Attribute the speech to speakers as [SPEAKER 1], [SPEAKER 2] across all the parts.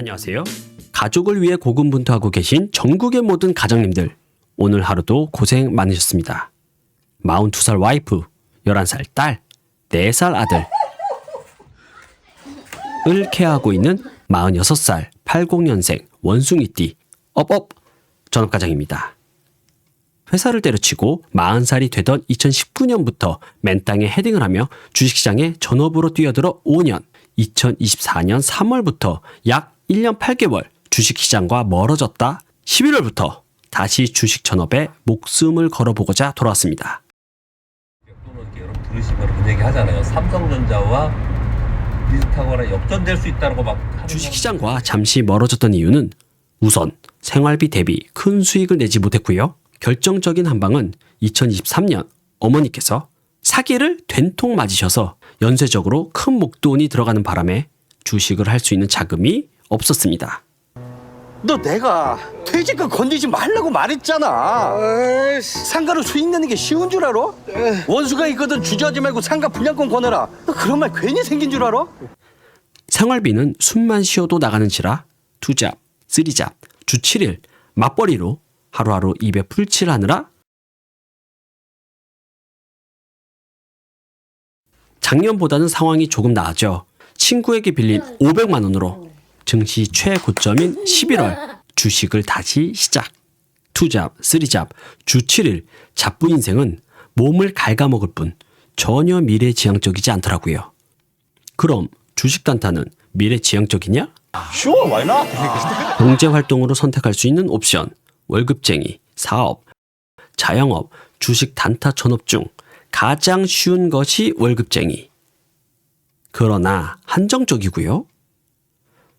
[SPEAKER 1] 안녕하세요. 가족을 위해 고군분투하고 계신 전국의 모든 가장님들. 오늘 하루도 고생 많으셨습니다. 42살 와이프, 11살 딸, 4살 아들. 을 케어하고 있는 46살 80년생 원숭이띠 업업 전업가장입니다. 회사를 때려치고 40살이 되던 2019년부터 맨땅에 헤딩을 하며 주식시장에 전업으로 뛰어들어 5년, 2024년 3월부터 약 1년 8개월 주식시장과 멀어졌다 11월부터 다시 주식 전업에 목숨을 걸어보고자 돌아왔습니다.
[SPEAKER 2] 또는 이렇게 여러분 들으시면 그런 얘기 하잖아요. 삼성전자와 비슷하거나 역전될 수 있다고 막 하는
[SPEAKER 1] 주식시장과 잠시 멀어졌던 이유는 우선 생활비 대비 큰 수익을 내지 못했고요. 결정적인 한 방은 2023년 어머니께서 사기를 된통 맞으셔서 연쇄적으로 큰 목돈이 들어가는 바람에 주식을 할 수 있는 자금이 없었습니다.
[SPEAKER 3] 너 내가 퇴직금 건드리지 말라고 말했잖아. 상가로 수익 내는 게 쉬운 줄 알아? 원수가 있거든 주저하지 말고 상가 분양권 권해라. 너 그런 말 괜히 생긴 줄 알아?
[SPEAKER 1] 생활비는 숨만 쉬어도 나가는지라 투잡, 쓰리 잡, 주 7일 맞벌이로 하루하루 입에 풀칠하느라 작년보다는 상황이 조금 나아져 친구에게 빌린 500만 원으로 증시 최고점인 11월 주식을 다시 시작. 투잡, 쓰리잡, 주 7일 잡부 인생은 몸을 갉아먹을 뿐 전혀 미래지향적이지 않더라고요. 그럼 주식 단타는 미래지향적이냐?
[SPEAKER 3] Sure, why not?
[SPEAKER 1] 경제 활동으로 선택할 수 있는 옵션, 월급쟁이, 사업, 자영업, 주식 단타 전업 중 가장 쉬운 것이 월급쟁이. 그러나 한정적이고요.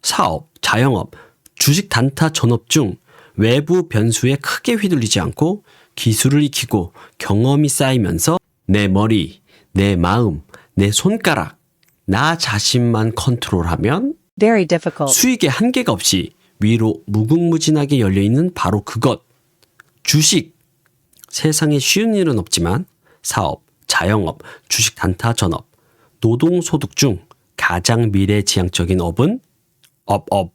[SPEAKER 1] 사업, 자영업, 주식 단타 전업 중 외부 변수에 크게 휘둘리지 않고 기술을 익히고 경험이 쌓이면서 내 머리, 내 마음, 내 손가락, 나 자신만 컨트롤하면. 수익에 한계가 없이 위로 무궁무진하게 열려있는 바로 그것. 주식. 세상에 쉬운 일은 없지만 사업, 자영업, 주식 단타 전업, 노동소득 중 가장 미래지향적인 업은 업업,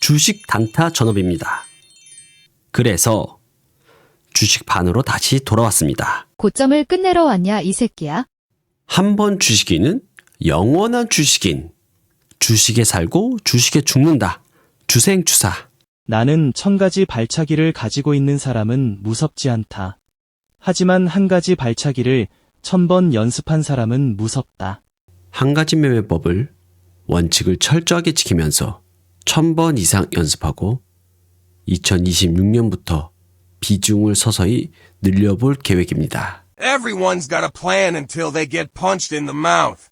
[SPEAKER 1] 주식 단타 전업입니다. 그래서 주식 반으로 다시 돌아왔습니다.
[SPEAKER 4] 고점을 끝내러 왔냐, 이 새끼야?
[SPEAKER 1] 한 번 주식인은 영원한 주식인. 주식에 살고 주식에 죽는다. 주생주사.
[SPEAKER 5] 나는 천 가지 발차기를 가지고 있는 사람은 무섭지 않다. 하지만 한 가지 발차기를 천 번 연습한 사람은 무섭다.
[SPEAKER 1] 한 가지 매매법을 원칙을 철저하게 지키면서 천번 이상 연습하고 2026년부터 비중을 서서히 늘려볼 계획입니다.
[SPEAKER 6] Everyone's got a plan until they get punched in the mouth.